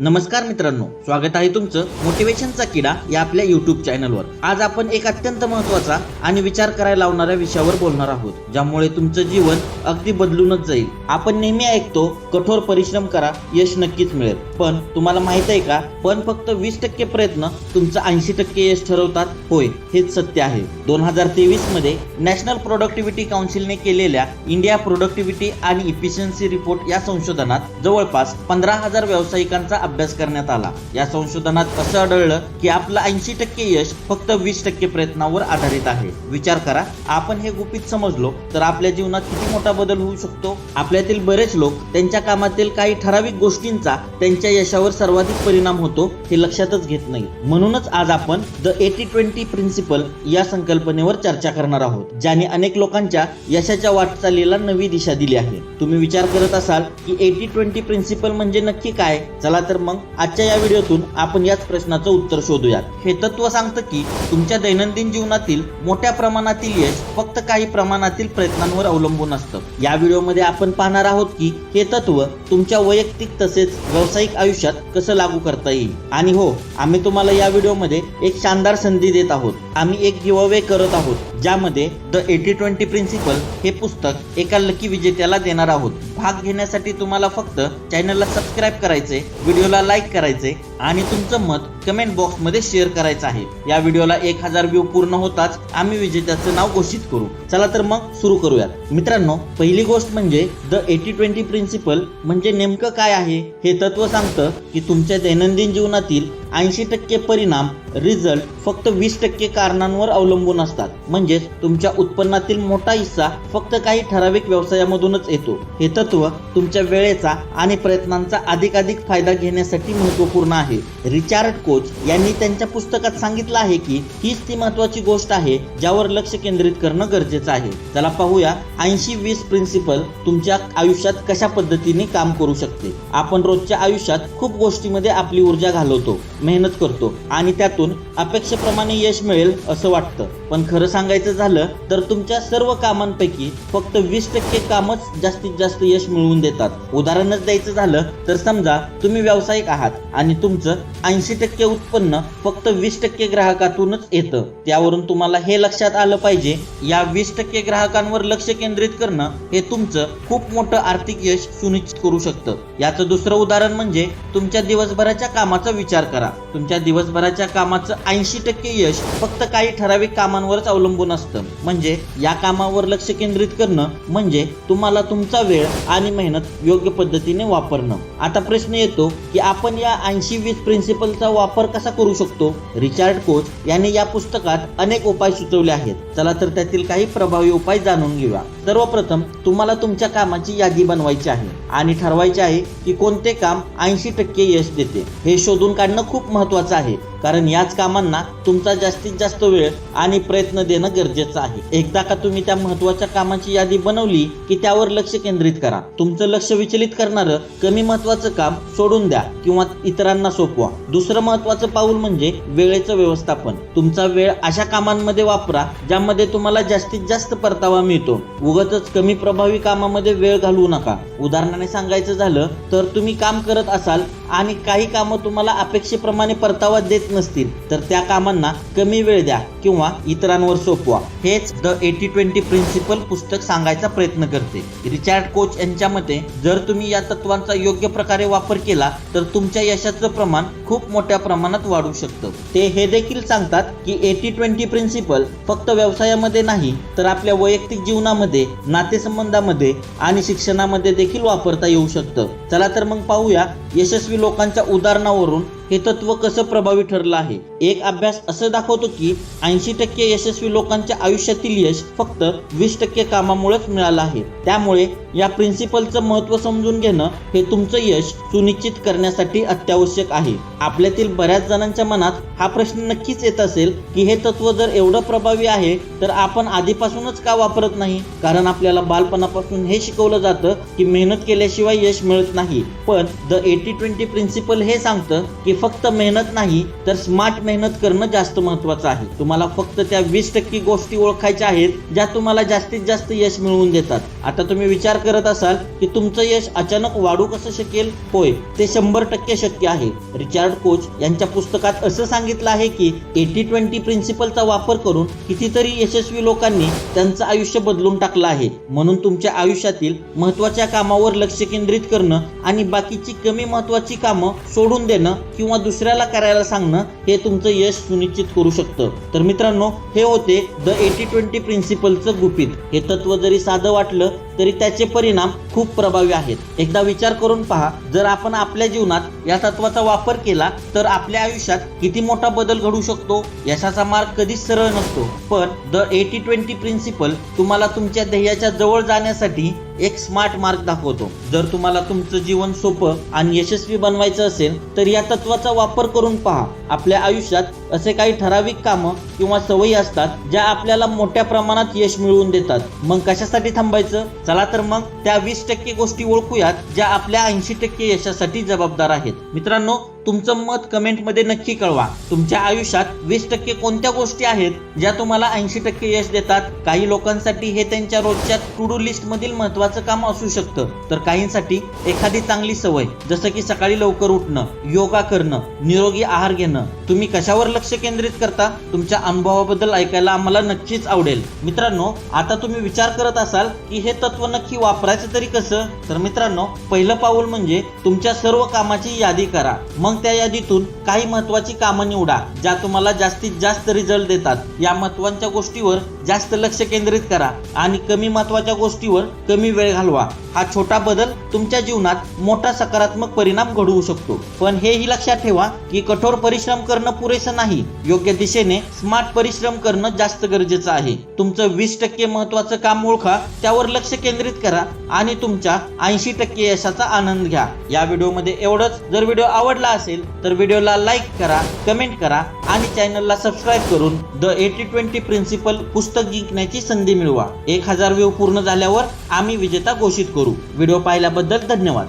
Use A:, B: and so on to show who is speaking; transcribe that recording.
A: नमस्कार मित्रांनो स्वागत आहे तुमचं मोटिवेशनचा किडा या आपल्या युट्यूब चॅनलवर आज आपण एक अत्यंत महत्त्वाचा आणि विचार करायला लावणाऱ्या विषयावर बोलणार आहोत ज्यामुळे तुमचं जीवन अगदी बदलूनच जाईल. आपण नेहमी ऐकतो कठोर परिश्रम करा यश नक्कीच मिळेल. पण तुम्हाला माहीत आहे का पण फक्त वीस टक्के प्रयत्न तुमचं ऐंशी टक्के यश ठरवतात? होय हेच सत्य आहे. दोन हजार तेवीसमध्ये नॅशनल प्रोडक्टिव्हिटी काउन्सिलने केलेल्या इंडिया प्रोडक्टिव्हिटी आणि इफिशियन्सी रिपोर्ट या संशोधनात जवळपास पंधरा हजार व्यावसायिकांचा अभ्यास करण्यात आला. या संशोधनात असं आढळलं की आपलं ऐंशी टक्के यश फक्त वीस टक्के प्रयत्नावर आधारित आहे. विचार करा आपण हे गुपित समजलो तर आपल्या जीवनात किती मोठा बदल होऊ शकतो? आपल्यातील बरेच लोक त्यांच्या कामातील काही ठराविक गोष्टींचा त्यांच्या यशावर सर्वाधिक परिणाम होतो हे लक्षातच घेत नाही. म्हणूनच आज आपण द एटी ट्वेंटी प्रिन्सिपल या संकल्पनेवर चर्चा करणार आहोत ज्याने अनेक लोकांच्या यशाच्या वाटचालीला नवी दिशा दिली आहे. तुम्ही विचार करत असाल की एटी ट्वेंटी प्रिन्सिपल म्हणजे नक्की काय? चला तर मग आजच्या या व्हिडिओतून आपण याच प्रश्नाचं उत्तर शोधूयात. हे तत्व सांगतं की तुमच्या दैनंदिन जीवनातील मोठ्या प्रमाणातील यश फक्त काही प्रमाणातील प्रयत्नांवर अवलंबून असतं. या व्हिडिओमध्ये आपण पाहणार आहोत की हे तत्व तुमच्या वैयक्तिक तसेच व्यावसायिक आयुष्यात कसं लागू करता येईल. आणि हो आम्ही तुम्हाला या व्हिडिओमध्ये एक शानदार संधी देत आहोत. आम्ही एक गिव्हअवे करत आहोत ज्यामध्ये द एटी ट्वेंटी प्रिन्सिपल हे पुस्तक एका लकी विजेत्याला देणार आहोत. भाग घेण्यासाठी तुम्हाला फक्त चॅनलला सबस्क्राईब करायचे व्हिडिओला लाईक करायचे आणि तुमचं मत कमेंट बॉक्समध्ये शेअर करायचं आहे. या व्हिडिओला एक हजार व्ह्यू पूर्ण होताच आम्ही विजेत्याचं नाव घोषित करू. चला तर मग सुरू करूयात. मित्रांनो पहिली गोष्ट म्हणजे द एटी ट्वेंटी प्रिन्सिपल म्हणजे नेमकं काय आहे? हे तत्व सांगतं की तुमच्या दैनंदिन जीवनातील ऐंशी टक्के परिणाम रिझल्ट फक्त वीस टक्के कारणांवर अवलंबून असतात. म्हणजेच तुमच्या उत्पन्नातील मोठा हिस्सा फक्त काही ठराविक व्यवसायामधूनच येतो. हे तत्व तुमच्या वेळेचा आणि प्रयत्नांचा अधिकाधिक फायदा घेण्यासाठी महत्त्वपूर्ण आहे. रिचार्ड कोच यांनी त्यांच्या पुस्तकात सांगितलं आहे की हीच ती महत्वाची गोष्ट आहे ज्यावर लक्ष केंद्रित करणं गरजेचं आहे. चला पाहूया ऐंशी वीस प्रिन्सिपल तुमच्या आयुष्यात कशा पद्धतीने काम करू शकते. आपण रोजच्या आयुष्यात खूप गोष्टीमध्ये आपली ऊर्जा घालवतो मेहनत करतो आणि त्यातून अपेक्षेप्रमाणे यश मिळेल असं वाटतं. पण खरं सांगायचं झालं तर तुमच्या सर्व कामांपैकी फक्त वीस टक्के कामच जास्तीत जास्त यश मिळवून देतात. उदाहरणच द्यायचं झालं तर समजा तुम्ही व्यावसायिक आहात आणि तुम तुमचं ऐंशी टक्के उत्पन्न फक्त वीस टक्के ग्राहकातूनच येतं. त्यावरून तुम्हाला हे लक्षात आलं पाहिजे या वीस टक्के ग्राहकांवर लक्ष केंद्रित करणं हे तुमचं खूप मोठं आर्थिक यश सुनिश्चित करू शकतं. याचं दुसरं उदाहरण म्हणजे तुमच्या दिवसभराच्या कामाचा विचार करा. तुमच्या दिवसभराच्या कामाचं ऐंशी टक्के यश फक्त काही ठराविक कामांवरच अवलंबून असतं. म्हणजे या कामावर लक्ष केंद्रित करणं म्हणजे तुम्हाला तुमचा वेळ आणि मेहनत योग्य पद्धतीने वापरणं. आता प्रश्न येतो की आपण या ऐंशी वीस प्रिन्सिपलचा वापर कसा करू शकतो? रिचार्ड कोच यांनी या पुस्तकात अनेक उपाय सुचवले आहेत. चला तर त्यातील काही प्रभावी उपाय जाणून घेऊया. सर्वप्रथम तुम्हाला तुमच्या कामाची यादी बनवायची आहे आणि ठरवायचे आहे की कोणते काम ऐंशी टक्के यश देते. हे शोधून काढणं खूप महत्वाचं आहे कारण याच कामांना तुमचा जास्तीत जास्त वेळ आणि प्रयत्न देणं गरजेचं आहे. एकदा का तुम्ही त्या महत्त्वाच्या कामाची यादी बनवली की त्यावर लक्ष केंद्रित करा. तुमचं लक्ष विचलित करणारं कमी महत्वाचं काम सोडून द्या किंवा इतरांना सोपवा. दुसरं महत्वाचं पाऊल म्हणजे वेळेचं व्यवस्थापन. तुमचा वेळ अशा कामांमध्ये वापरा ज्यामध्ये तुम्हाला जास्तीत जास्त परतावा मिळतो उगतच कमी प्रभावी कामामध्ये वेळ घालवू नका. उदाहरणाने सांगायचं झालं तर तुम्ही काम करत असाल आणि काही कामं तुम्हाला अपेक्षेप्रमाणे परतावा देत नसतील तर त्या कामांना कमी वेळ द्या किंवा इतरांवर सोपवा. हेच द एटी ट्वेंटी प्रिन्सिपल पुस्तक सांगायचा प्रयत्न करते. रिचार्ड कोच यांच्या मते जर तुम्ही या तत्वांचा योग्य प्रकारे वापर केला तर तुमच्या यशाचं प्रमाण खूप मोठ्या प्रमाणात वाढू शकतं. ते हे देखील सांगतात की एटी ट्वेंटी प्रिन्सिपल फक्त व्यवसायामध्ये नाही तर आपल्या वैयक्तिक जीवनामध्ये नातेसंबंधामध्ये आणि शिक्षणामध्ये देखील वापरता येऊ शकतं. चला तर मग पाहूया यशस्वी लोकांच्या उदाहरणावरून हे तत्व कसं प्रभावी ठरलं आहे? एक अभ्यास असं दाखवतो की ऐंशी टक्के यशस्वी लोकांच्या आयुष्यातील यश फक्त वीस टक्के कामामुळेच मिळालं आहे. त्यामुळे या प्रिन्सिपलचं महत्त्व समजून घेणं हे तुमचं यश सुनिश्चित करण्यासाठी अत्यावश्यक आहे. आपल्यातील बऱ्याच जणांच्या मनात हा प्रश्न नक्कीच येत असेल की हे तत्व जर एवढं प्रभावी आहे तर आपण आधीपासूनच का वापरत नाही? कारण आपल्याला बालपणापासून हे शिकवलं जातं की मेहनत केल्याशिवाय यश मिळत नाही. पण द एटी ट्वेंटी प्रिन्सिपल हे सांगतं की फक्त मेहनत नाही तर स्मार्ट मेहनत करणं जास्त महत्वाचं आहे. तुम्हाला फक्त त्या वीस टक्के गोष्टी ओळखायच्या आहेत ज्या तुम्हाला जास्तीत जास्त यश मिळवून देतात. आता तुम्ही विचार करत असाल की तुमचं यश अचानक वाढू कसं शकेल? होय ते शंभर टक्के शक्य आहे. रिचार्ड कोच यांच्या पुस्तकात असं सांगितलं आहे की एटी ट्वेंटी प्रिन्सिपलचा वापर करून कितीतरी यशस्वी लोकांनी त्यांचं आयुष्य बदलून टाकलं आहे. म्हणून तुमच्या आयुष्यातील महत्त्वाच्या कामावर लक्ष केंद्रित करणं आणि बाकीची कमी महत्वाची कामं सोडून देणं किंवा किंवा दुसऱ्याला करायला सांगणं हे तुमचं यश सुनिश्चित करू शकतं. तर मित्रांनो हे होते द एटी ट्वेंटी प्रिन्सिपलचं गुपित. हे तत्व जरी साधं वाटलं तरी त्याचे परिणाम खूप प्रभावी आहेत. एकदा विचार करून पहा जर आपण आपल्या जीवनात या तत्वाचा वापर केला तर आपल्या आयुष्यात किती मोठा बदल घडू शकतो? यशाचा मार्ग कधीच सरळ नसतो. पण द एटी ट्वेंटी प्रिन्सिपल तुम्हाला तुमच्या ध्येयाच्या जवळ जाण्यासाठी एक स्मार्ट मार्ग दाखवतो. जर तुम्हाला तुमचं जीवन सोपं आणि यशस्वी बनवायचं असेल तर या तत्वाचा वापर करून पहा. आपल्या आयुष्यात असे काही ठराविक कामं किंवा सवयी असतात ज्या आपल्याला मोठ्या प्रमाणात यश मिळवून देतात. मग कशासाठी थांबायचं? चला तर मग त्या वीस टक्के गोष्टी ओळखूयात ज्या आपल्या ऐंशी टक्के यशासाठी जबाबदार आहेत. मित्रांनो तुमचं मत कमेंटमध्ये नक्की कळवा. तुमच्या आयुष्यात वीस टक्के कोणत्या गोष्टी आहेत ज्या तुम्हाला ऐंशी टक्के यश देतात? काही लोकांसाठी हे त्यांच्या रोजच्या टू डू लिस्ट मधील महत्वाचं काम असू शकतं. तर काहींसाठी एखादी चांगली सवय जसं की सकाळी लवकर उठणं योगा करणं निरोगी आहार घेणं तुम्ही कशावर लक्ष केंद्रित करता? तुमच्या अनुभवाबद्दल ऐकायला आम्हाला नक्कीच आवडेल. मित्रांनो आता तुम्ही विचार करत असाल की हे तत्व नक्की वापरायचं तरी कसं? तर मित्रांनो पहिलं पाऊल म्हणजे तुमच्या सर्व कामाची यादी करा. मग त्या यादीतून काही महत्वाची कामं निवडा ज्या तुम्हाला जास्तीत जास्त रिझल्ट देतात. या महत्त्वाच्या गोष्टीवर जास्त लक्ष केंद्रित करा आणि कमी महत्त्वाच्या गोष्टीवर कमी वेळ घालवा. हा छोटा बदल तुमच्या जीवनात मोठा सकारात्मक परिणाम घडवू शकतो. पण हेही लक्षात ठेवा की कठोर परिश्रम करणं पुरेसं नाही. योग्य दिशेने स्मार्ट परिश्रम करणं जास्त गरजेचं आहे. तुमचं वीस टक्के महत्वाचं काम ओळखा त्यावर लक्ष केंद्रित करा आणि तुमच्या ऐंशी टक्के यशाचा आनंद घ्या. या व्हिडिओमध्ये एवढंच. जर व्हिडिओ आवडला असेल तर व्हिडिओला लाईक करा कमेंट करा आणि चॅनलला सबस्क्राईब करून द एटी ट्वेंटी प्रिन्सिपल पुस्तक जिंकण्याची संधी मिळवा. एक हजार व्ह्यू पूर्ण झाल्यावर आम्ही विजेता घोषित करू. व्हिडिओ पाहिल्याबद्दल धन्यवाद.